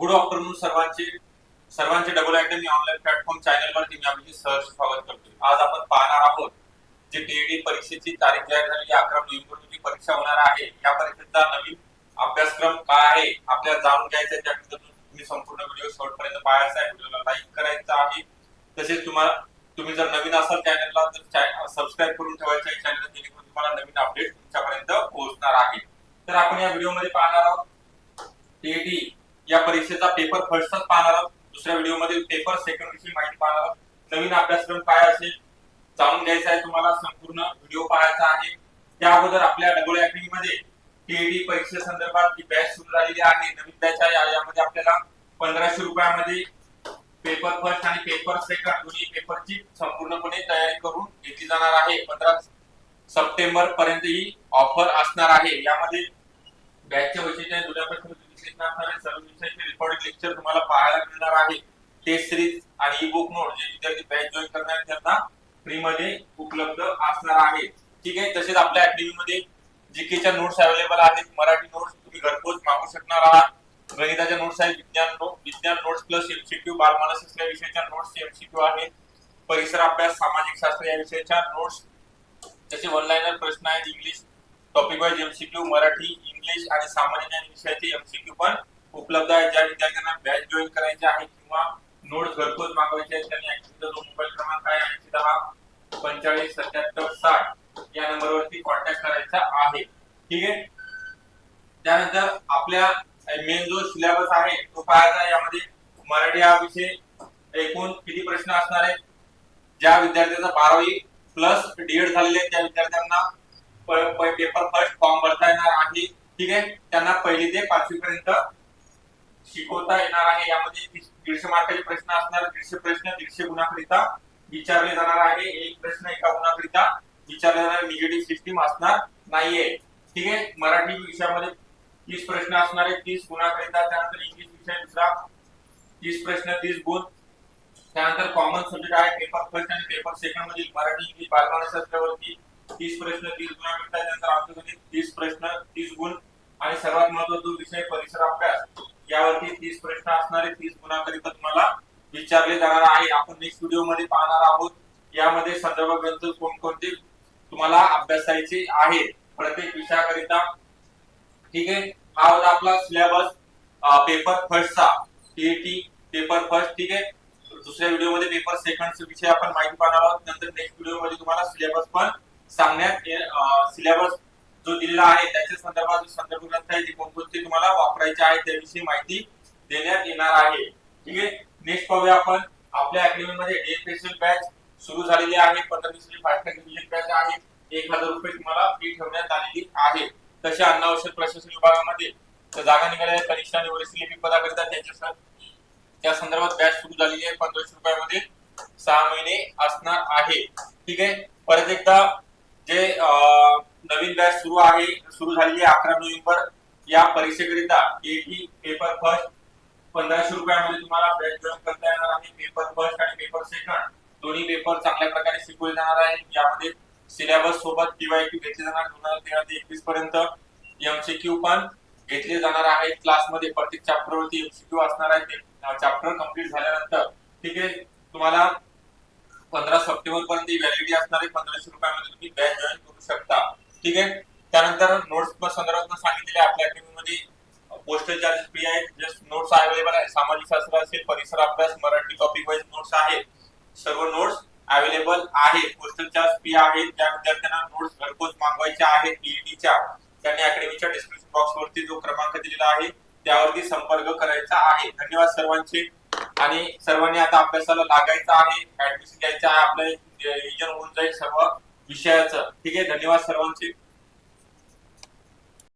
Good afternoon सर्वांचे. सर्वांचे double academy online platform चॅनलवरती मी आपले सहर्ष स्वागत करतोय. आज आपण पाहणार आहोत जे टीईडी परीक्षेची तारीख जाहीर झाली अकरा नोव्हेंबर रोजी परीक्षा होणार आहे. या परीक्षेचा नवीन अभ्यासक्रम काय आहे? आपल्याला जाणून घ्यायचं आहे. त्याबद्दल तुम्ही संपूर्ण व्हिडिओ शेवटपर्यंत पाहायचा आहे. व्हिडिओला लाईक करायचा आहे. तसेच तुम्हाला तुम्ही जर नवीन असाल चॅनलला तर सबस्क्राईब करून ठेवायचं आहे चॅनल जेणेकरून तुम्हाला नवीन अपडेट तुमच्यापर्यंत पोहोचणार आहे. तर आपण या व्हिडिओमध्ये पाहणार आहोत टीईडी या परीक्षेचा पेपर फर्स्टच पाहणार आहोत. दुसऱ्या व्हिडिओमध्ये पेपर सेकंड विषयी माहिती पाहणार आहोत. नवीन अभ्यासक्रम काय असेल जाणून घ्यायचा आहे तुम्हाला. संपूर्ण व्हिडिओ पाहायचा आहे. त्या अगोदर आपल्या डबल अकॅडमी मध्ये टीईडी परीक्षे संदर्भात जी बॅच सुरू झालेली आहे नवीन बॅच आहे. या- यामध्ये आपल्याला पंधराशे रुपयामध्ये पेपर फर्स्ट आणि पेपर सेकंड दोन्ही पेपरची संपूर्णपणे तयारी करून घेतली जाणार आहे. पंधरा सप्टेंबर पर्यंत ही ऑफर असणार आहे. यामध्ये बॅचच्या वैशिष्ट्य जुन्या प्रश्न असणारे सर्व विषयाचे रेकॉर्डेड लेक्चर तुम्हाला पाहायला मिळणार आहे टेस्ट सिरीज आणि ई बुक नोट जे विद्यार्थी बॅच जॉईन करणार त्यांना फ्री मध्ये उपलब्ध असणार आहे. ठीक आहे? तसेच आपल्या अकॅडमी मध्ये जीकेच्या नोट्स अवेलेबल आहेत. मराठी नोट्स तुम्ही घरपोच मागू शकणार आहात. गणिताच्या नोट्स आहेत विज्ञान नोट विज्ञान नोट्स प्लस एमसीक्यू बालमानस या विषयाच्या नोट्स एमसीक्यू आहेत परिसर अभ्यास सामाजिक शास्त्र या विषयाच्या नोट्स जसे वन लाईनर प्रश्न आहेत English topic wise MCQ Marathi English आणि सामान्य ज्ञान विषयाचे एमसीक्यू पण उपलब्ध आहे. ज्या विद्यार्थ्यांना बॅच जॉईन करायचे आहे किंवा नोट्स घरपोच मागवायचे आहेत त्यांनी ऍक्च्युअली जो मोबाईल क्रमांक आहे ऐंशी दहा पंचेचाळीस सत्याहत्तर साठ या नंबरवरती कॉन्टॅक्ट करायचा आहे. ठीक आहे? त्यानंतर आपल्या मेन जो सिलेबस आहे तो पाहायचा यामध्ये मराठी हा विषय एकूण किती प्रश्न असणार आहे ज्या विद्यार्थ्याचा बारावी प्लस डीएड झालेले आहेत, त्या विद्यार्थ्यांना पेपर फर्स्ट फॉर्म भरता येणार आहे. ठीक आहे? त्यांना पहिली ते पाचवी पर्यंत शिकवता येणार आहे. यामध्ये दीडशे मार्काचे प्रश्न असणार. दीडशे प्रश्न दीडशे गुणाकरिता विचारले जाणार आहे. एक प्रश्न एका गुणाकरिता विचारले जाणार. निगेटिव्ह सिस्टीम असणार नाहीये. ठीक आहे? मराठी विषयामध्ये तीस प्रश्न असणार आहे तीस गुणाकरिता त्यानंतर इंग्लिश विषय दुसरा. तीस प्रश्न तीस गुण. त्यानंतर कॉमन सब्जेक्ट आहे. पेपर फर्स्ट आणि पेपर सेकंड मधील मराठी इंग्लिश बालमानशास्त्रावरती तीस प्रश्न तीस गुणाकरिता त्यानंतर अंकगणित म्हणजे तीस प्रश्न तीस गुण आणि सर्वात महत्त्वाचा विषय परिसर अभ्यास. यावरती तीस प्रश्न असणारे तीस गुणाकरिता तुम्हाला विचारले जाणार आहे. आपण नेक्स्ट व्हिडिओमध्ये पाहणार आहोत. यामध्ये संदर्भ ग्रंथ कोणकोणते तुम्हाला अभ्यासायचे आहे? प्रत्येक विषयाकरिता. ठीक आहे? हा होता आपला सिलेबस पेपर फर्स्टचा टीईटी पेपर फर्स्ट ठीक आहे? दुसऱ्या व्हिडिओमध्ये पेपर सेकंड विषय आपण माहिती पाहणार आहोत. नंतर नेक्स्ट व्हिडिओमध्ये तुम्हाला सिलेबस पण सांगण्यात सिलेबस जो दिलेला आहे त्याच्या संदर्भात जो संदर्भ ग्रंथ आहे ते कोणकोणते तुम्हाला वापरायचे आहे त्याविषयी माहिती देण्यात येणार आहे. ठीक आहे? नेक्स्ट पाहूया आपण. आपल्या अकॅडमी मध्ये डे स्पेशल बॅच सुरू झालेली आहे. पंधरा दिवसाची फास्ट ट्रॅक बॅच आहे. एक हजार रुपये तुम्हाला फी ठेवण्यात आलेली आहे. तसे अन्न औषध प्रशासन विभागामध्ये जागा निघाल्या आहेत. कनिष्ठ पदाकरिता त्यांच्या त्या संदर्भात बॅच सुरू झालेली आहे. पंधराशे रुपयामध्ये सहा महिने असणार आहे. ठीक आहे? परत एकदा जे नवीन बॅच सुरू आहे सुरू झालेली आहे अकरा नोव्हेंबर या परीक्षेकरिता एकही पेपर फर्स्ट पंधराशे रुपयामध्ये तुम्हाला बॅच जॉईन करता येणार आहे. पेपर फर्स्ट आणि पेपर सेकंड दोन्ही पेपर चांगल्या प्रकारे शिकवले जाणार आहे. यामध्ये सिलेबस सोबत पीवायक्यू घेतले जाणार. दोन हजार तेरा ते एकवीस पर्यंत एमसीक्यू पण घेतले जाणार आहे. क्लासमध्ये प्रत्येक चॅप्टरवरती एमसीक्यू असणार आहे. ते चॅप्टर कंप्लीट झाल्यानंतर ठीक आहे? तुम्हाला पंधरा सप्टेंबर पर्यंत व्हॅलिडिटी असणार आहे. पंधराशे रुपयामध्ये तुम्ही बॅच जॉईन करू शकता. ठीक आहे? त्यानंतर नोट्स संदर्भात सांगितलेले आपल्या अकॅडमी मध्ये पोस्टल चार्जेस फ्री आहेत. जस्ट नोट्स अवेलेबल आहे. सामाजिक शास्त्र असेल परिसर अभ्यास मराठी टॉपिक वाईज नोट्स आहेत. सर्व नोट्स अवेलेबल आहेत. पोस्टल चार्ज फ्री आहेत. ज्या विद्यार्थ्यांना नोट्स घरपोच मागवायच्या आहेत पीईटीच्या त्यांनी अकॅडमीच्या डिस्क्रिप्शन बॉक्स वरती जो क्रमांक दिलेला आहे त्यावरती संपर्क करायचा आहे. धन्यवाद सर्वांचे. आणि सर्वांनी आता अभ्यासाला लागायचं आहे ऍडमिशन घ्यायचं आहे आपलं रिजन होऊन जाईल सर्व विषयाचं. ठीक आहे? धन्यवाद सर्वांचे.